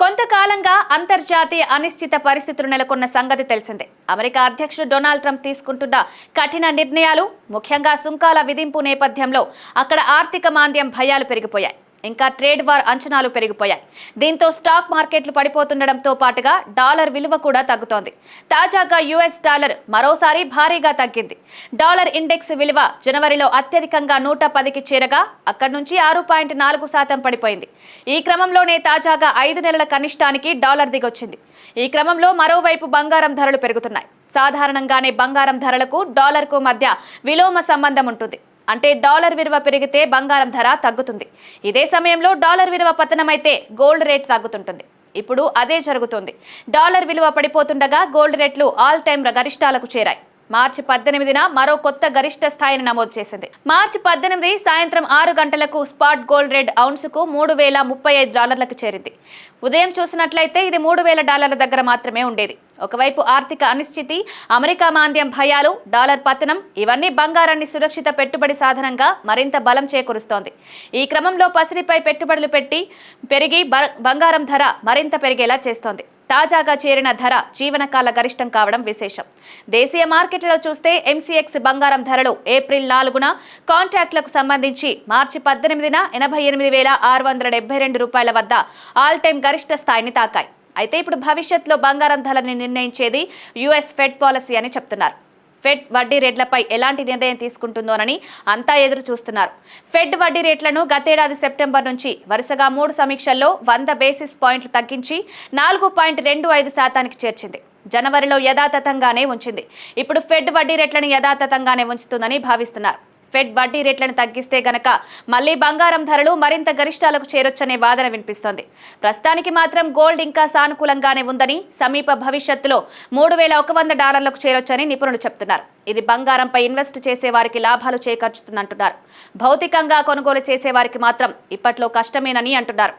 కొంతకాలంగా అంతర్జాతీయ అనిశ్చిత పరిస్థితులు నెలకొన్న సంగతి తెలిసిందే. అమెరికా అధ్యక్షుడు డొనాల్డ్ ట్రంప్ తీసుకుంటున్న కఠిన నిర్ణయాలు ముఖ్యంగా సుంకాల విధింపు నేపథ్యంలో అక్కడ ఆర్థిక మాంద్యం భయాలు పెరిగిపోయాయి. ఇంకా ట్రేడ్ వార్ అంచనాలు పెరిగిపోయాయి. దీంతో స్టాక్ మార్కెట్లు పడిపోతుండడంతో పాటుగా డాలర్ విలువ కూడా తగ్గుతోంది. తాజాగా యుఎస్ డాలర్ మరోసారి భారీగా తగ్గింది. డాలర్ ఇండెక్స్ విలువ జనవరిలో అత్యధికంగా నూట పదికి చేరగా అక్కడి నుంచి ఆరు పాయింట్ నాలుగు శాతం పడిపోయింది. ఈ క్రమంలోనే తాజాగా ఐదు నెలల కనిష్టానికి డాలర్ దిగొచ్చింది. ఈ క్రమంలో మరోవైపు బంగారం ధరలు పెరుగుతున్నాయి. సాధారణంగానే బంగారం ధరలకు డాలర్కు మధ్య విలోమ సంబంధం ఉంటుంది. అంటే డాలర్ విలువ పెరిగితే బంగారం ధర తగ్గుతుంది. ఇదే సమయంలో డాలర్ విలువ పతనమైతే గోల్డ్ రేట్ తగ్గుతుంటుంది. ఇప్పుడు అదే జరుగుతుంది. డాలర్ విలువ పడిపోతుండగా గోల్డ్ రేట్లు ఆల్ టైమ్ గరిష్టాలకు చేరాయి. మార్చి పద్దెనిమిదిన మరో కొత్త గరిష్ట స్థాయిని నమోదు చేసింది. మార్చి పద్దెనిమిది సాయంత్రం ఆరు గంటలకు స్పాట్ గోల్డ్ రేట్ ఔన్సుకు మూడు వేల ముప్పై ఐదు డాలర్లకు చేరింది. ఉదయం చూసినట్లయితే ఇది మూడు వేల డాలర్ల దగ్గర మాత్రమే ఉండేది. ఒకవైపు ఆర్థిక అనిశ్చితి అమెరికా మాంద్యం భయాలు డాలర్ పతనం ఇవన్నీ బంగారాన్ని సురక్షిత పెట్టుబడి సాధనంగా మరింత బలం చేకూరుస్తోంది. ఈ క్రమంలో పసిరిపై పెట్టుబడులు పెట్టి పెరిగి బ- బంగారం ధర మరింత పెరిగేలా చేస్తోంది. తాజాగా చేరిన ధర జీవనకాల గరిష్టం కావడం విశేషం. దేశీయ మార్కెట్లో చూస్తే ఎంసీఎక్స్ బంగారం ధరలు ఏప్రిల్ నాలుగున కాంట్రాక్టులకు సంబంధించి మార్చి పద్దెనిమిదిన ఎనభై ఎనిమిది వేల ఆరు వందల డెబ్బై రెండు రూపాయల వద్ద ఆల్ టైమ్ గరిష్ట స్థాయిని తాకాయి. అయితే ఇప్పుడు భవిష్యత్తులో బంగారం ధరని నిర్ణయించేది యుఎస్ ఫెడ్ పాలసీ అని చెప్తున్నారు. ఫెడ్ వడ్డీ రేట్లపై ఎలాంటి నిర్ణయం తీసుకుంటుందోనని అంతా ఎదురు చూస్తున్నారు. ఫెడ్ వడ్డీ రేట్లను గతేడాది సెప్టెంబర్ నుంచి వరుసగా మూడు సమీక్షల్లో వంద బేసిస్ పాయింట్లు తగ్గించి నాలుగు పాయింట్ రెండు ఐదు శాతానికి చేర్చింది. జనవరిలో యథాతథంగానే ఉంచింది. ఇప్పుడు ఫెడ్ వడ్డీ రేట్లను యథాతథంగానే ఉంచుతుందని భావిస్తున్నారు. ఫెడ్ వడ్డీ రేట్లను తగ్గిస్తే గనక మళ్ళీ బంగారం ధరలు మరింత గరిష్టాలకు చేరొచ్చనే వాదన వినిపిస్తోంది. ప్రస్తుతానికి మాత్రం గోల్డ్ ఇంకా సానుకూలంగానే ఉందని సమీప భవిష్యత్తులో మూడు వేల ఒక వంద డాలర్లకు చేరొచ్చని నిపుణులు చెప్తున్నారు. ఇది బంగారంపై ఇన్వెస్ట్ చేసే వారికి లాభాలు చేకూర్చుతుందంటున్నారు. భౌతికంగా కొనుగోలు చేసే వారికి మాత్రం ఇప్పట్లో కష్టమేనని అంటున్నారు.